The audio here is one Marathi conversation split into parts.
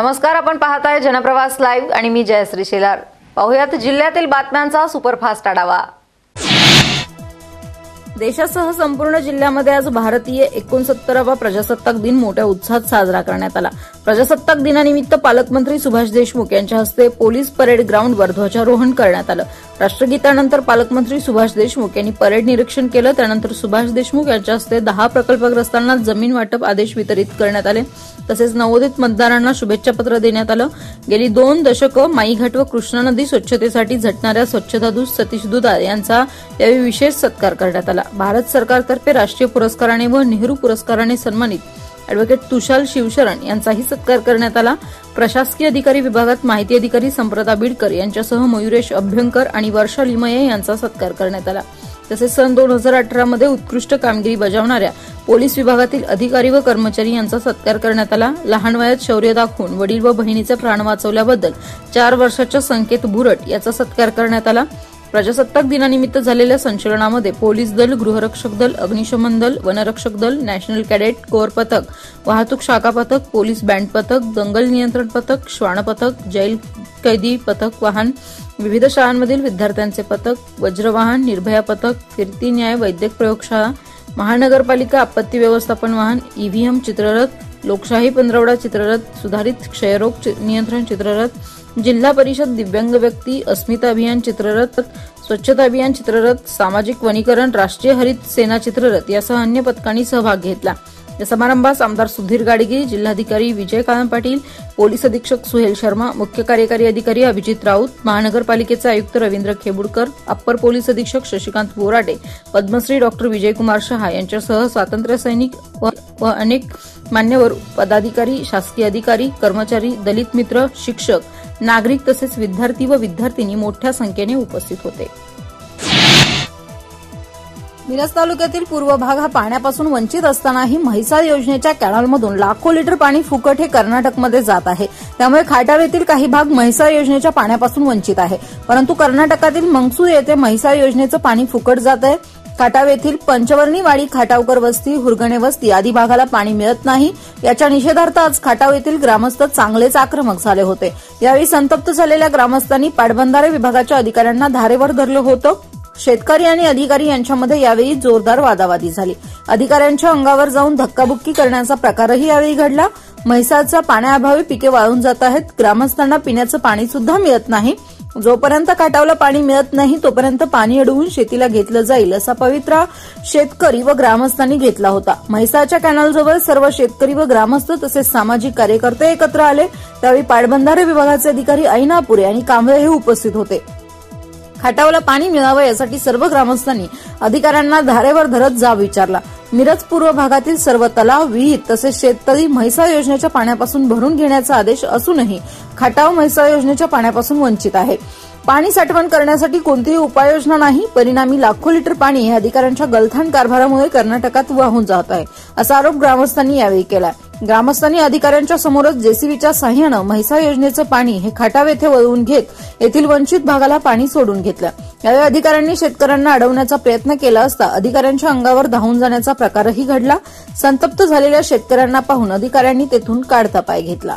नमस्कार आपण पाहताय जनप्रवास लाईव्ह आणि मी जयश्री शेलार. पाहुयात जिल्ह्यातील बातम्यांचा सुपरफास्ट आढावा. देशासह संपूर्ण जिल्ह्यामध्ये आज भारतीय एकोणसत्तरावा प्रजासत्ताक दिन मोठ्या उत्साहात साजरा करण्यात आला. प्रजासत्ताक दिनानिमित्त पालकमंत्री सुभाष देशमुख यांच्या हस्ते पोलीस परेड ग्राउंडवर ध्वजारोहण करण्यात आलं. राष्ट्रगीतानंतर पालकमंत्री सुभाष देशमुख यांनी परेड निरीक्षण केलं. त्यानंतर सुभाष देशमुख यांच्या हस्ते दहा प्रकल्पग्रस्तांना जमीन वाटप आदेश वितरित करण्यात आले. तसेच नवोदित मतदारांना शुभेच्छा पत्र देण्यात आलं. गेली दोन दशकं माईघाट व कृष्णा नदी स्वच्छतेसाठी झटणाऱ्या स्वच्छतादूत सतीश दुधार यांचा यावेळी विशेष सत्कार करण्यात आला. भारत सरकारतर्फे राष्ट्रीय पुरस्काराने व नेहरू पुरस्काराने सन्मानित अॅडव्होकेट तुषाल शिवशरण यांचाही सत्कार करण्यात आला. प्रशासकीय अधिकारी विभागात माहिती अधिकारी संप्रदा बिडकर यांच्यासह मयुरेश अभ्यंकर आणि वर्षा लिमये यांचा सत्कार करण्यात आला. तसेच सन दोन हजार अठरामध्ये उत्कृष्ट कामगिरी बजावणाऱ्या पोलीस विभागातील अधिकारी व कर्मचारी यांचा सत्कार करण्यात आला. लहान वयात शौर्य दाखवून वडील व बहिणीचे प्राण वाचवल्याबद्दल चार वर्षाच्या संकेत भुरट याचा सत्कार करण्यात आला. प्रजासत्ताक दिनानिमित्त झालेल्या संचलनामध्ये पोलीस दल गृहरक्षक दल अग्निशमन दल वनरक्षक दल नॅशनल कॅडेट कोअर पथक वाहतूक शाखा पथक पोलीस बँड पथक दंगल नियंत्रण पथक श्वान पथक जैल कैदी पथक वाहन विविध शाळांमधील विद्यार्थ्यांचे पथक वज्रवाहन निर्भया पथक फिरती न्याय वैद्यक प्रयोगशाळा महानगरपालिका आपत्ती व्यवस्थापन वाहन ईव्हीएम चित्ररथ लोकशाही पंधरवडा चित्ररथ सुधारित क्षयरोग नियंत्रण चित्ररथ जिल्हा परिषद दिव्यांग व्यक्ती अस्मिता अभियान चित्ररथ स्वच्छता अभियान चित्ररथ सामाजिक वनीकरण राष्ट्रीय हरित सेना चित्ररथ यासह अन्य पथकांनी सहभाग घेतला. या समारंभास आमदार सुधीर गाडगे जिल्हाधिकारी विजयकांत पाटील पोलीस अधीक्षक सुहेल शर्मा मुख्य कार्यकारी अधिकारी अभिजित राऊत महानगरपालिकेचे आयुक्त रवींद्र खेबुडकर अप्पर पोलीस अधीक्षक शशिकांत बोराटे पद्मश्री डॉक्टर विजयकुमार शहा यांच्यासह स्वातंत्र्य सैनिक व अनेक मान्यवर पदाधिकारी शासकीय अधिकारी कर्मचारी दलित मित्र शिक्षक नागरिक तसेच विद्यार्थी व विद्यार्थिनी मोठ्या संख्येने उपस्थित होते. मिरज तालुक्यातील पूर्व भाग हा पाण्यापासून वंचित असतानाही म्हैसाळ योजनेच्या कॅनॉलमधून लाखो लिटर पाणी फुकट हे कर्नाटकमध्ये जात आहे. त्यामुळे खाटाव येथील काही भाग म्हैसाळ योजनेच्या पाण्यापासून वंचित आहे. परंतु कर्नाटकातील मंगसूर येथे म्हैसाळ योजनेचं पाणी फुकट जात आहे. खाटाव येथील पंचवर्णी वाडी खाटावकर वस्ती हुरगणे वस्ती आदी भागाला पाणी मिळत नाही. याच्या निषेधार्थ आज खाटाव येथील ग्रामस्थ चांगलेच आक्रमक झाले होते. यावेळी संतप्त झालेल्या ग्रामस्थांनी पाटबंधारे विभागाच्या अधिकाऱ्यांना धारेवर धरलं होतं. शेतकरी आणि अधिकारी यांच्यामध्ये यावेळी जोरदार वादावादी झाली. अधिकाऱ्यांच्या अंगावर जाऊन धक्काबुक्की करण्याचा प्रकारही यावेळी घडला. म्हैसाळच्या पाण्याअभावी पिके वाळून जात आहेत. ग्रामस्थांना पिण्याचं पाणी सुद्धा मिळत नाही. जोपर्यंत काटावला पाणी मिळत नाही तोपर्यंत पाणी अडवून शेतीला घेतलं जाईल असा पवित्रा शेतकरी व ग्रामस्थांनी घेतला होता. म्हैसाळच्या कॅनलजवळ सर्व शेतकरी व ग्रामस्थ तसेच सामाजिक कार्यकर्ते एकत्र आले. त्यावेळी पाटबंधारे विभागाचे अधिकारी ऐनापुरे आणि कांबळे हे उपस्थित होते. खाटावला पाणी मिळावं यासाठी सर्व ग्रामस्थांनी अधिकाऱ्यांना धारेवर धरत जाब विचारला. मिरज पूर्व भागातील सर्व तलाव विहीर तसेच शेततळी म्हैसाळ योजनेच्या पाण्यापासून भरून घेण्याचा आदेश असूनही खाटाव म्हैसाळ योजनेच्या पाण्यापासून वंचित आहे. पाणी साठवण करण्यासाठी कोणतीही उपाययोजना नाही परिणामी लाखो लिटर पाणी हे अधिकाऱ्यांच्या गलथान कारभारामुळे कर्नाटकात वाहून जात आहे असा आरोप ग्रामस्थांनी यावेळी केला आहे ग्रामस्थांनी अधिकाऱ्यांच्या समोरच जेसीबीच्या सहाय्यानं म्हैसा योजनेचं पाणी हे खाटाव येथे वळवून घेत येथील वंचित भागाला पाणी सोडून घेतलं. यावेळी अधिकाऱ्यांनी शेतकऱ्यांना अडवण्याचा प्रयत्न केला असता अधिकाऱ्यांच्या अंगावर धावून जाण्याचा प्रकारही घडला. संतप्त झालेल्या शेतकऱ्यांना पाहून अधिकाऱ्यांनी तेथून काढता पाय घेतला.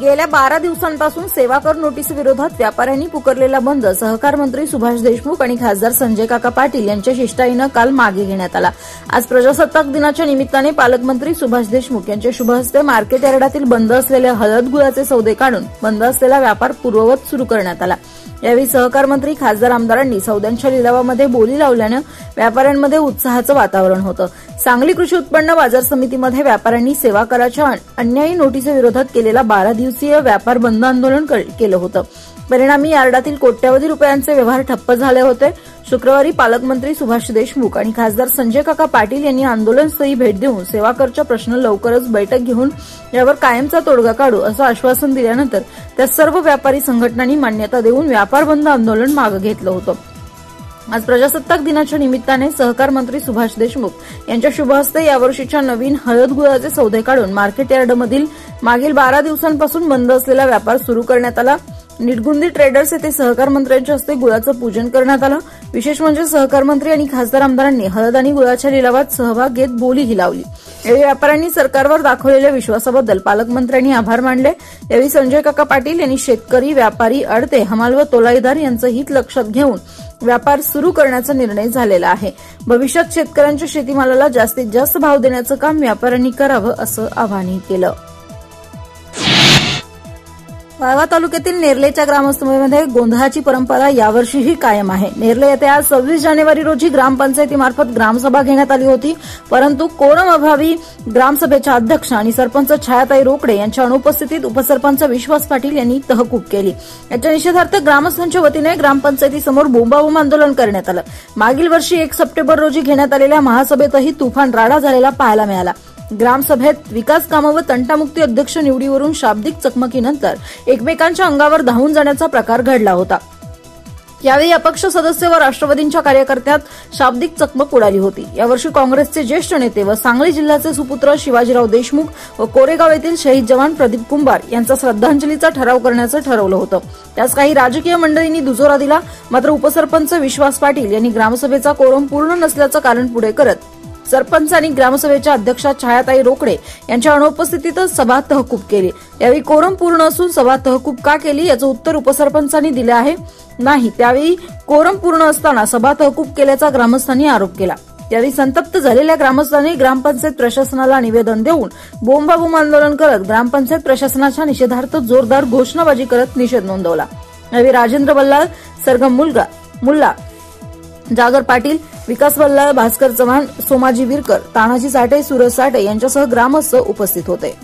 गेल्या बारा दिवसांपासून सेवा कर नोटीस विरोधात व्यापाऱ्यांनी पुकारलेला बंद सहकार मंत्री सुभाष देशमुख आणि खासदार संजय काका पाटील यांच्या शिष्टाईनं काल मागे घेण्यात आला. आज प्रजासत्ताक दिनाच्या निमित्ताने पालकमंत्री सुभाष देशमुख यांच्या शुभ हस्ते मार्केट यार्डातील बंद असलेल्या हळद गुळाचे सौदे काढून बंद असलेला व्यापार पूर्ववत सुरू करण्यात आला. यावेळी सहकार मंत्री खासदार आमदारांनी सौद्यांच्या लिलावामध्ये बोली लावल्यानं व्यापाऱ्यांमध्ये उत्साहाचं वातावरण होतं. सांगली कृषी उत्पन्न बाजार समितीमध्ये व्यापाऱ्यांनी सेवा कराच्या अन्यायी नोटीसीविरोधात केलेला बारा दिवस दिवसीय व्यापार बंद आंदोलन केलं होतं. परिणामी यार्डातील कोट्यवधी रुपयांचे व्यवहार ठप्प झाले होते. शुक्रवारी पालकमंत्री सुभाष देशमुख आणि खासदार संजय काका पाटील यांनी आंदोलनस्थळी भेट देऊन सेवाकरचा प्रश्न लवकरच बैठक घेऊन यावर कायमचा तोडगा काढू असं आश्वासन दिल्यानंतर त्या सर्व व्यापारी संघटनांनी मान्यता देऊन व्यापार बंद आंदोलन मागे घेतलं होतं. आज प्रजासत्ताक दिनाच्या निमित्ताने सहकार मंत्री सुभाष देशमुख यांच्या शुभ हस्ते यावर्षीच्या नवीन हळद गुळाचे सौदे काढून मार्केट यार्डमधील मागील बारा दिवसांपासून बंद असलेला व्यापार सुरू करण्यात आला. निटगुंदी ट्रेडर्स येथे सहकार मंत्र्यांच्या हस्ते गुळाचं पूजन करण्यात आलं. विशेष म्हणजे सहकार मंत्री आणि खासदार आमदारांनी हळद आणि गुळाच्या लिलावात सहभाग घेत बोलीही लावली. यावेळी व्यापाऱ्यांनी सरकारवर दाखवलेल्या विश्वासाबद्दल पालकमंत्र्यांनी आभार मानले. यावेळी संजय काका पाटील यांनी शेतकरी व्यापारी अडते हमाल व तोलाईदार यांचं हित लक्षात घेऊन व्यापार सुरू करण्याचा निर्णय झालेला आहे. भविष्यात शेतकऱ्यांच्या शेतीमालाला जास्तीत जास्त भाव देण्याचं काम व्यापाऱ्यांनी करावं असं आवाहनही केलं. वाळवा तालुक्यातील नेरलेच्या ग्रामसभेमध्ये गोंधळाची परंपरा यावर्षीही कायम आहे. नेरले येथे आज सव्वीस जानेवारी रोजी ग्रामपंचायतीमार्फत ग्रामसभा घेण्यात आली होती. परंतु कोरम अभावी ग्रामसभेच्या अध्यक्ष आणि सरपंच छायाताई रोकडे यांच्या अनुपस्थितीत उपसरपंच विश्वास पाटील यांनी तहकूब केली. याच्या निषेधार्थ ग्रामस्थांच्या वतीने ग्रामपंचायतीसमोर बोंबाबोंब आंदोलन करण्यात आलं. मागील वर्षी एक सप्टेंबर रोजी घेण्यात आलेल्या महासभेतही तुफान राडा झालेला पाहायला मिळाला. ग्रामसभेत विकास कामं व तंटामुक्ती अध्यक्ष निवडीवरून शाब्दिक चकमकीनंतर एकमेकांच्या अंगावर धावून जाण्याचा प्रकार घडला होता. यावेळी अपक्ष सदस्य व राष्ट्रवादींच्या कार्यकर्त्यात शाब्दिक चकमक उडाली होती. यावर्षी काँग्रेसचे ज्येष्ठ नेते व सांगली जिल्ह्याचे सुपुत्र शिवाजीराव देशमुख व कोरेगाव येथील शहीद जवान प्रदीप कुंभार यांचा श्रद्धांजलीचा ठराव करण्याचं ठरवलं होतं. त्यास काही राजकीय मंडळींनी दुजोरा दिला मात्र उपसरपंच विश्वास पाटील यांनी ग्रामसभेचा कोरम पूर्ण नसल्याचं कारण पुढे करत सरपंच आणि ग्रामसभेच्या अध्यक्षा छायाताई रोकडे यांच्या अनुपस्थितीतच सभा तहकूब केली. यावेळी कोरम पूर्ण असून सभा तहकूब का केली याचं उत्तर उपसरपंचांनी दिलं आहे. नाही त्यावेळी कोरम पूर्ण असताना सभा तहकूब केल्याचा ग्रामस्थांनी आरोप केला. यावेळी संतप्त झालेल्या ग्रामस्थांनी ग्रामपंचायत प्रशासनाला निवेदन देऊन बोंबाबोंब आंदोलन करत ग्रामपंचायत प्रशासनाच्या निषेधार्थ जोरदार घोषणाबाजी करत निषेध नोंदवला. यावेळी राजेंद्र बल्लाळ सरगम मुलगा मुल्ला जागर पाटील विकास बल्लाळ भास्कर चव्हाण सोमाजी विरकर तानाजी साठे सुरज साठे यांच्यासह ग्रामस्थ उपस्थित होते.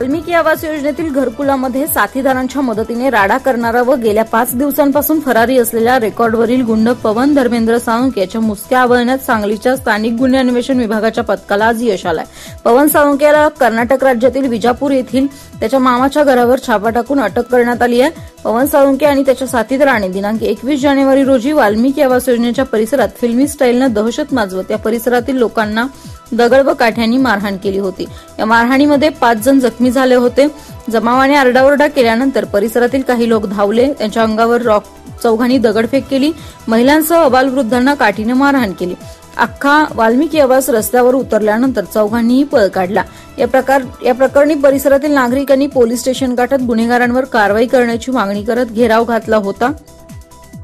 वाल्मिकी आवास योजनेतील घरकुलामध्ये साथीदारांच्या मदतीने राडा करणारा व गेल्या पाच दिवसांपासून फरारी असलेल्या रेकॉर्डवरील गुंड पवन धर्मेंद्र सावंत याच्या मुसक्या आवळण्यात सांगलीच्या स्थानिक गुन्हे अन्वेषण विभागाच्या पथकाला आज यश आलाय. पवन सावंत याला कर्नाटक राज्यातील विजापूर येथील त्याच्या मामाच्या घरावर छापा टाकून अटक करण्यात आली आहे. पवन साळुंके आणि त्याच्या राणे दिनांक एकवीस जानेवारी रोजी वाल्मिकी आवास योजनेच्या परिसरात फिल्मी स्टाईलनं दहशत माजवत या परिसरातील लोकांना दगड व काठ्यांनी मारहाण केली होती. या मारहाणीमध्ये पाच जण जखमी झाले होते. जमावाने आरडाओरडा केल्यानंतर परिसरातील काही लोक धावले. त्यांच्या अंगावर रॉक चौघांनी दगडफेक केली. महिलांसह अबालवृद्धांना काठीने मारहाण केली. अख्खा वाल्मिकी आवास रस्त्यावर उतरल्यानंतर चौघांनीही पळ काढला. या प्रकार या प्रकरणी परिसरातील नागरिकांनी पोलीस स्टेशन गाठत गुन्हेगारांवर कारवाई करण्याची मागणी करत घेराव घातला होता.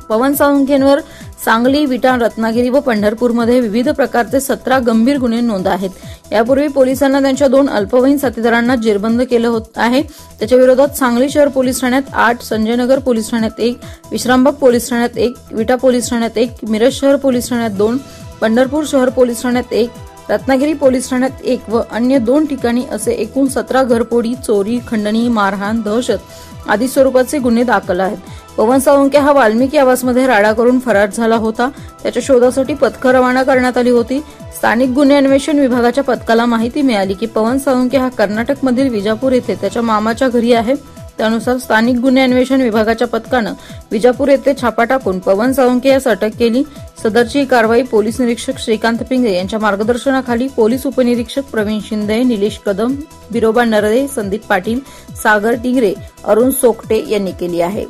पवन सावंकेंवर सांगली विटा रत्नागिरी व पंढरपूरमध्ये विविध प्रकारचे सतरा गंभीर गुन्हे नोंद आहेत. यापूर्वी पोलिसांना त्यांच्या दोन अल्पवयीन साथीदारांना जेरबंद केलं होत आहे. त्याच्या विरोधात सांगली शहर पोलीस ठाण्यात आठ संजयनगर पोलीस ठाण्यात एक विश्रामबाग पोलीस ठाण्यात एक विटा पोलीस ठाण्यात एक मिरज शहर पोलीस ठाण्यात दोन पंढरपूर शहर पोलीस ठाण्यात एक रत्नागिरी पोलीस ठाण्यात एक व अन्य दोन ठिकाणी असे एकूण सतरा घरपोडी चोरी खंडणी मारहाण दहशत आदी स्वरूपाचे गुन्हे दाखल आहेत. पवन सावंके हा वाल्मिकी आवासमध्ये राडा करून फरार झाला होता. त्याच्या शोधासाठी पथकं रवाना करण्यात आली होती. स्थानिक गुन्हे अन्वेषण विभागाच्या पथकाला माहिती मिळाली की पवन सावंके हा कर्नाटकमधील विजापूर येथे त्याच्या मामाच्या घरी आहे. त्यानुसार स्थानिक गुन्हे अन्वेषण विभागाच्या पथकानं विजापूर येथे छापा टाकून पवन साळुंके यास अटक केली. सदरची कारवाई पोलीस निरीक्षक श्रीकांत पिंगे यांच्या मार्गदर्शनाखाली पोलीस उपनिरीक्षक प्रवीण शिंदे निलेश कदम बिरोबा नरदे संदीप पाटील सागर टिंगरे अरुण सोकटे यांनी केली आहे.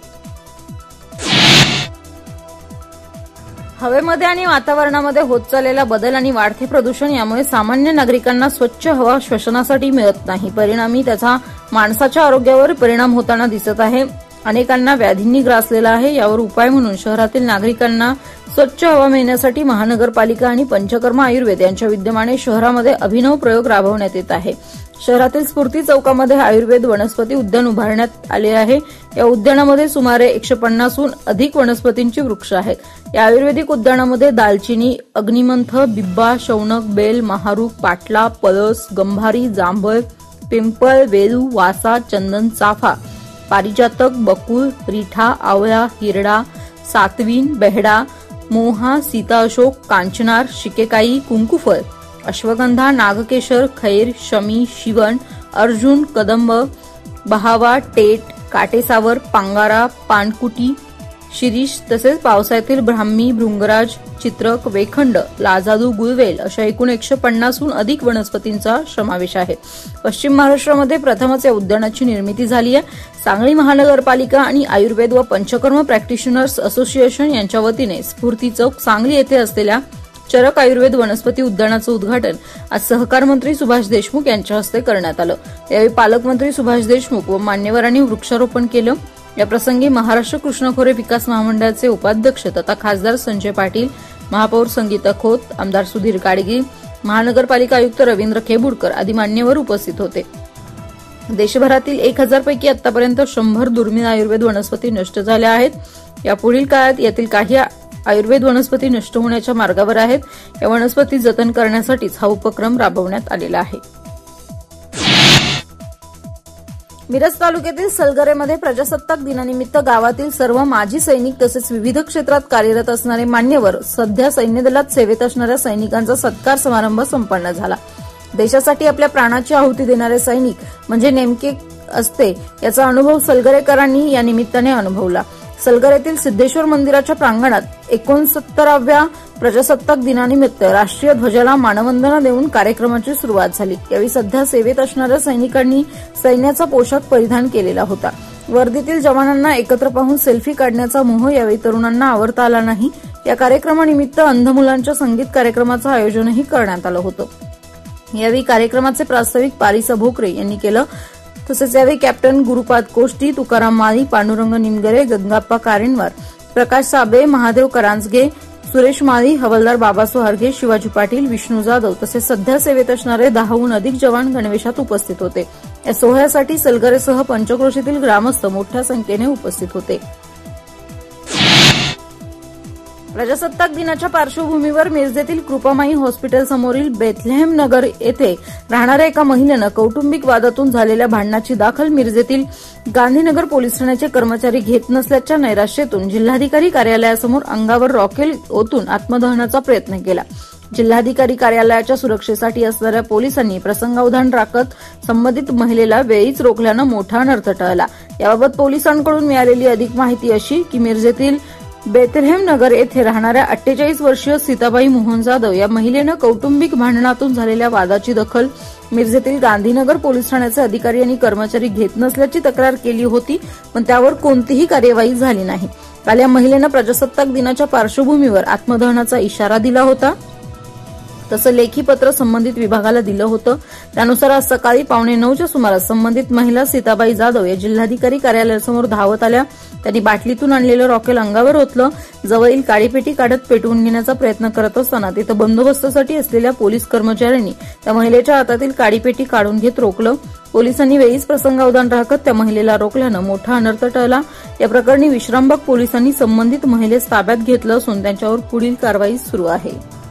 हवेमध्ये आणि वातावरणामध्ये होत चाललेला बदल आणि वाढते प्रदूषण यामुळे सामान्य नागरिकांना स्वच्छ हवा श्वसनासाठी मिळत नाही. परिणामी त्याचा माणसाच्या आरोग्यावर परिणाम होताना दिसत आहे. अनेकांना व्याधींनी ग्रासलेला आहे. यावर उपाय म्हणून शहरातील नागरिकांना स्वच्छ हवा मिळण्यासाठी महानगरपालिका आणि पंचकर्मा आयुर्वेद यांच्या विद्यमाने शहरामध्ये अभिनव प्रयोग राबवण्यात येत आहे. शहरातील स्फूर्ती चौकामध्ये आयुर्वेद वनस्पती उद्यान उभारण्यात आले आहे. या उद्यानामध्ये सुमारे एकशे पन्नासहून अधिक वनस्पतींची वृक्ष आहेत. या आयुर्वेदिक उद्यानामध्ये दालचिनी अग्निमंथ बिब्बा शौनक बेल महारूख पाटला पळस गंभारी जांभळ पिंपळ वेलू वासा चंदन चाफा पारिजातक बकुळ रिठा आवळा हिरडा सातवीन बेहडा मोहा सीता अशोक कांचनार शिकेकाई कुंकुफळ अश्वगंधा नागकेशर खैर शमी शिवण अर्जुन कदंब बहावा टेट काटेसावर पांगारा पानकुटी शिरीष तसेच पावसाळ्यातील ब्राह्मी भृंगराज चित्रक वेखंड लाजादू गुळवेल अशा एकूण एकशे पन्नासहून अधिक वनस्पतींचा समावेश आहे. पश्चिम महाराष्ट्रामध्ये प्रथमच या उद्यानाची निर्मिती झाली आहे. सांगली महानगरपालिका आणि आयुर्वेद व पंचकर्म प्रॅक्टिशनर्स असोसिएशन यांच्या वतीने स्फूर्ती चौक सांगली येथे असलेल्या चरक आयुर्वेद वनस्पती उद्यानाचं उद्घाटन आज सहकार मंत्री सुभाष देशमुख यांच्या हस्ते करण्यात आलं. यावेळी पालकमंत्री सुभाष देशमुख व मान्यवरांनी वृक्षारोपण केलं. याप्रसंगी महाराष्ट्र कृष्णखोरे विकास महामंडळाचे उपाध्यक्ष तथा खासदार संजय पाटील महापौर संगीता खोत आमदार सुधीर गाडगी महानगरपालिका आयुक्त रवींद्र खेबुडकर आदी मान्यवर उपस्थित होते. देशभरातील एक हजारपैकी आतापर्यंत शंभर दुर्मिळ आयुर्वेद वनस्पती नष्ट झाल्या आहेत. यापुढील काळात यातील काही आयुर्वेद वनस्पती नष्ट होण्याच्या मार्गावर आहेत. या वनस्पती जतन करण्यासाठीच हा उपक्रम राबवण्यात आलेला आहे. मिरज तालुक्यातील सलगरेमध्ये प्रजासत्ताक दिनानिमित्त गावातील सर्व माजी सैनिक तसेच विविध क्षेत्रात कार्यरत असणारे मान्यवर सध्या सैन्यदलात सेवेत असणाऱ्या सैनिकांचा सत्कार समारंभ संपन्न झाला. देशासाठी आपल्या प्राणाची आहुती देणारे सैनिक म्हणजे नेमके असते याचा अनुभव सलगरेकरांनी या निमित्ताने अनुभवला. सलगर येथील सिद्धेश्वर मंदिराच्या प्रांगणात एकोणसत्तराव्या प्रजासत्ताक दिनानिमित्त राष्ट्रीय ध्वजाला मानवंदना देऊन कार्यक्रमाची सुरुवात झाली. यावेळी सध्या सेवेत असणाऱ्या सैनिकांनी सैन्याचा पोशाख परिधान केलेला होता. वर्दीतील जवानांना एकत्र पाहून सेल्फी काढण्याचा मोह यावेळी तरुणांना आवडता आला नाही. या कार्यक्रमानिमित्त अंध मुलांच्या संगीत कार्यक्रमाचं आयोजनही करण्यात आलं होतं. यावेळी कार्यक्रमाचे प्रास्ताविक पारिसा भोकरे यांनी केलं. तसेच यावेळी कॅप्टन गुरुपाद कोष्टी तुकाराम माळी पांडुरंग निमगरे गंगाप्पा कारेंवार प्रकाश साबे महादेव करांजगे सुरेश माळी हवलदार बाबासो हरगे शिवाजी पाटील विष्णू जाधव तसेच सध्या सेवेत असणारे दहाहून अधिक जवान गणवेशात उपस्थित होते. या सोहळ्यासाठी सलगरेसह पंचक्रोशीतील ग्रामस्थ मोठ्या संख्येने उपस्थित होते. प्रजासत्ताक दिनाच्या पार्श्वभूमीवर मिरजेतील कृपामाई हॉस्पिटल समोरील बेथलेहम नगर येथे राहणाऱ्या एका महिलेनं कौटुंबिक वादातून झालेल्या भांडणाची दाखल मिरजेतील गांधीनगर पोलीस ठाण्याचे कर्मचारी घेत नसल्याच्या नैराश्यातून जिल्हाधिकारी कार्यालयासमोर अंगावर रॉकेल ओतून आत्मदहनाचा प्रयत्न केला. जिल्हाधिकारी कार्यालयाच्या सुरक्षेसाठी असणाऱ्या पोलिसांनी प्रसंगावधान राखत संबंधित महिलेला वेळीच रोखल्यानं मोठा अनर्थ टळला. याबाबत पोलिसांकडून मिळालेली अधिक माहिती अशी की मिरजेतील बेथलेम नगर येथे राहणाऱ्या अठ्ठेचाळीस वर्षीय सीताबाई मोहन जाधव या महिलेनं कौटुंबिक भांडणातून झालेल्या वादाची दखल मिरजेतील गांधीनगर पोलीस ठाण्याचे अधिकारी आणि कर्मचारी घेत नसल्याची तक्रार केली होती पण त्यावर कोणतीही कार्यवाही झाली नाही. काल या महिलेनं प्रजासत्ताक दिनाच्या पार्श्वभूमीवर आत्मदहनाचा इशारा दिला होता. तसं लेखी पत्र संबंधित विभागाला दिलं होतं. त्यानुसार आज सकाळी पावणे नऊच्या सुमारास संबंधित महिला सीताबाई जाधव या जिल्हाधिकारी कार्यालयासमोर धावत आल्या. त्यांनी बाटलीतून आणलेलं रॉकेल अंगावर ओतलं. जवळील काळीपेटी काढत पेटवून घेण्याचा प्रयत्न करत असताना तिथं बंदोबस्तासाठी असलेल्या पोलीस कर्मचाऱ्यांनी त्या महिलेच्या हातातील काळीपेटी काढून घेत रोखलं. पोलिसांनी वेळीच प्रसंगावधान राखत त्या महिलेला रोखल्यानं मोठा अनर्थ टळला. या प्रकरणी विश्रामबाग पोलिसांनी संबंधित महिलेस ताब्यात घेतलं असून त्यांच्यावर पुढील कारवाई सुरू आहे.